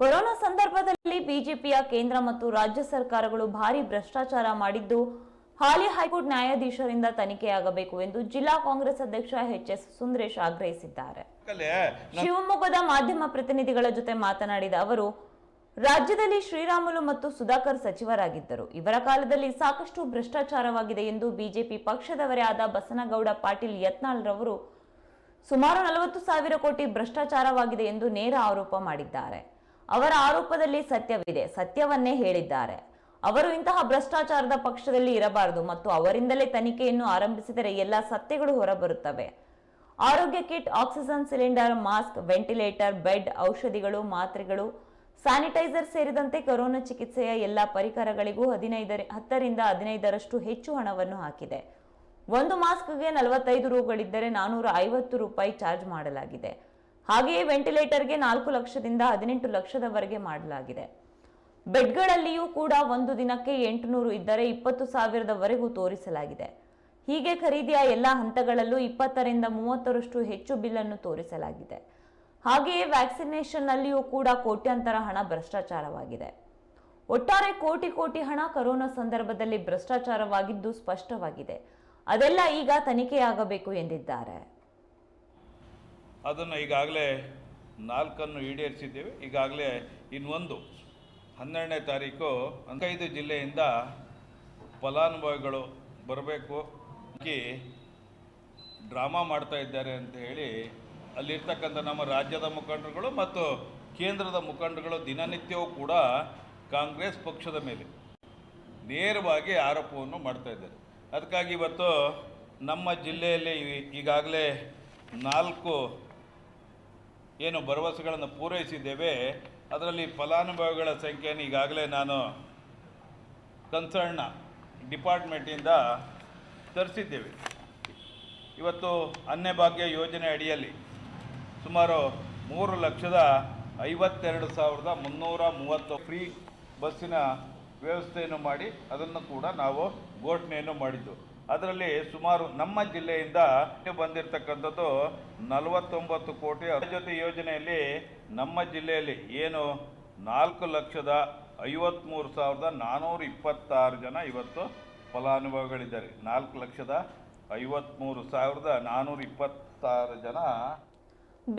Corona ಸಂದರ್ಭದಲ್ಲಿ ಬಿಜೆಪಿಯ ಕೇಂದ್ರ ಮತ್ತು ರಾಜ್ಯ ಸರ್ಕಾರಗಳು ಭಾರಿ ಭ್ರಷ್ಟಾಚಾರ ಮಾಡಿದ್ದು ಹಾಲಿ ಹೈಕೋರ್ಟ್ ನ್ಯಾಯಾಧೀಶರಿಂದ ತನಿಖೆಯಾಗಬೇಕು ಎಂದು ಜಿಲ್ಲಾ ಕಾಂಗ್ರೆಸ್ ಅಧ್ಯಕ್ಷ ಎಚ್ ಎಸ್ ಸುಂದರೇಶ್ ಆಗ್ರಹಿಸಿದ್ದಾರೆ. ಶಿವಮೊಗ್ಗದ ಮಾಧ್ಯಮ ಪ್ರತಿನಿಧಿಗಳ ಜೊತೆ ಮಾತನಾಡಿದ ಅವರು ರಾಜ್ಯದಲ್ಲಿ ಶ್ರೀರಾಮುಲು ಮತ್ತು ಸುಧಾಕರ್ ಸಚಿವರಾಗಿದ್ದರು. ಇವರ ಕಾಲದಲ್ಲಿ ಸಾಕಷ್ಟು ಭ್ರಷ್ಟಾಚಾರವಾಗಿದೆ ಎಂದು ಬಿಜೆಪಿ ಪಕ್ಷದವರೇ ಆದ ಬಸನಗೌಡ ಪಾಟೀಲ್ ಯತ್ನಾಳ್ ರವರು ಸುಮಾರು ನಲವತ್ತು ಸಾವಿರ ಕೋಟಿ ಭ್ರಷ್ಟಾಚಾರವಾಗಿದೆ ಎಂದು ನೇರ ಆರೋಪ ಮಾಡಿದ್ದಾರೆ. ಅವರ ಆರೋಪದಲ್ಲಿ ಸತ್ಯವಿದೆ. ಸತ್ಯವನ್ನೇ ಹೇಳಿದ್ದಾರೆ. ಅವರು ಇಂತಹ ಭ್ರಷ್ಟಾಚಾರದ ಪಕ್ಷದಲ್ಲಿ ಇರಬಾರದು ಮತ್ತು ಅವರಿಂದಲೇ ತನಿಖೆಯನ್ನು ಆರಂಭಿಸಿದರೆ ಎಲ್ಲ ಸತ್ಯಗಳು ಹೊರಬರುತ್ತವೆ. ಆರೋಗ್ಯ kit, oxygen cylinder, mask, ventilator, bed, ಔಷಧಿಗಳು, ಮಾತ್ರೆಗಳು, ಸ್ಯಾನಿಟೈಸರ್ ಸೇರಿದಂತೆ ಕೊರೋನಾ ಚಿಕಿತ್ಸೆಯ ಎಲ್ಲ ಪರಿಕರಗಳಿಗೂ ಹದಿನೈದರ, ಹತ್ತರಿಂದ ಹದಿನೈದರಷ್ಟು ಹೆಚ್ಚು ಹಣವನ್ನು ಹಾಕಿದೆ. ಒಂದು ಮಾಸ್ಕ್ಗೆ ನಲವತ್ತೈದು ರೂಗಳಿದ್ದರೆ ನಾನೂರ ಐವತ್ತು ರೂಪಾಯಿ ಚಾರ್ಜ್ ಮಾಡಲಾಗಿದೆ. ಹಾಗೆಯೇ ವೆಂಟಿಲೇಟರ್ಗೆ ನಾಲ್ಕು ಲಕ್ಷದಿಂದ ಹದಿನೆಂಟು ಲಕ್ಷದವರೆಗೆ ಮಾಡಲಾಗಿದೆ. ಬೆಡ್ಗಳಲ್ಲಿಯೂ ಕೂಡ ಒಂದು ದಿನಕ್ಕೆ ಎಂಟುನೂರು ಇದ್ದರೆ ಇಪ್ಪತ್ತು ಸಾವಿರದವರೆಗೂ ತೋರಿಸಲಾಗಿದೆ. ಹೀಗೆ ಖರೀದಿಯ ಎಲ್ಲ ಹಂತಗಳಲ್ಲೂ ಇಪ್ಪತ್ತರಿಂದ ಮೂವತ್ತರಷ್ಟು ಹೆಚ್ಚು ಬಿಲ್ಲನ್ನು ತೋರಿಸಲಾಗಿದೆ. ಹಾಗೆಯೇ ವ್ಯಾಕ್ಸಿನೇಷನ್ನಲ್ಲಿಯೂ ಕೂಡ ಕೋಟ್ಯಾಂತರ ಹಣ ಭ್ರಷ್ಟಾಚಾರವಾಗಿದೆ. ಒಟ್ಟಾರೆ ಕೋಟಿ ಕೋಟಿ ಹಣ ಕೊರೋನಾ ಸಂದರ್ಭದಲ್ಲಿ ಭ್ರಷ್ಟಾಚಾರವಾಗಿದ್ದು ಸ್ಪಷ್ಟವಾಗಿದೆ. ಅದೆಲ್ಲ ಈಗ ತನಿಖೆಯಾಗಬೇಕು ಎಂದಿದ್ದಾರೆ. ಅದನ್ನು ಈಗಾಗಲೇ ನಾಲ್ಕನ್ನು ಈಡೇರಿಸಿದ್ದೇವೆ. ಈಗಾಗಲೇ ಇನ್ನೊಂದು ಹನ್ನೆರಡನೇ ತಾರೀಕು ಹದಿನೈದು ಜಿಲ್ಲೆಯಿಂದ ಫಲಾನುಭವಿಗಳು ಬರಬೇಕು. ಡ್ರಾಮಾ ಮಾಡ್ತಾ ಇದ್ದಾರೆ ಅಂತ ಹೇಳಿ ಅಲ್ಲಿರ್ತಕ್ಕಂಥ ನಮ್ಮ ರಾಜ್ಯದ ಮುಖಂಡರುಗಳು ಮತ್ತು ಕೇಂದ್ರದ ಮುಖಂಡರುಗಳು ದಿನನಿತ್ಯವೂ ಕೂಡ ಕಾಂಗ್ರೆಸ್ ಪಕ್ಷದ ಮೇಲೆ ನೇರವಾಗಿ ಆರೋಪವನ್ನು ಮಾಡ್ತಾ ಇದ್ದಾರೆ. ಅದಕ್ಕಾಗಿ ಇವತ್ತು ನಮ್ಮ ಜಿಲ್ಲೆಯಲ್ಲಿ ಈಗಾಗಲೇ ನಾಲ್ಕು ಏನು ಭರವಸೆಗಳನ್ನು ಪೂರೈಸಿದ್ದೇವೆ, ಅದರಲ್ಲಿ ಫಲಾನುಭವಿಗಳ ಸಂಖ್ಯೆಯನ್ನು ಈಗಾಗಲೇ ನಾನು ಕನ್ಸರ್ನ್ನ ಡಿಪಾರ್ಟ್ಮೆಂಟಿಂದ ತರಿಸಿದ್ದೇವೆ. ಇವತ್ತು ಅನ್ನಭಾಗ್ಯ ಯೋಜನೆ ಅಡಿಯಲ್ಲಿ ಸುಮಾರು ಮೂರು ಲಕ್ಷದ ಐವತ್ತೆರಡು ಸಾವಿರದ ಮುನ್ನೂರ ಮೂವತ್ತು ಫ್ರೀ ಬಸ್ಸಿನ ವ್ಯವಸ್ಥೆಯನ್ನು ಮಾಡಿ, ಅದನ್ನು ಕೂಡ ನಾವು ಘೋಷಣೆಯನ್ನು ಮಾಡಿದ್ದು. ಅದರಲ್ಲಿ ಸುಮಾರು ನಮ್ಮ ಜಿಲ್ಲೆಯಿಂದ ಬಂದಿರತಕ್ಕಂಥದ್ದು ನಲವತ್ತೊಂಬತ್ತು ಕೋಟಿ ಜೊತೆ ಯೋಜನೆಯಲ್ಲಿ ನಮ್ಮ ಜಿಲ್ಲೆಯಲ್ಲಿ ಏನು ನಾಲ್ಕು ಲಕ್ಷದ ಐವತ್ತ್ಮೂರು ಸಾವಿರದ ನಾನ್ನೂರ ಇಪ್ಪತ್ತಾರು ಜನ ಇವತ್ತು ಫಲಾನುಭವಿಗಳಿದ್ದಾರೆ. ನಾಲ್ಕು ಲಕ್ಷದ ಐವತ್ತ್ಮೂರು ಸಾವಿರದ ನಾನ್ನೂರ ಇಪ್ಪತ್ತಾರು ಜನ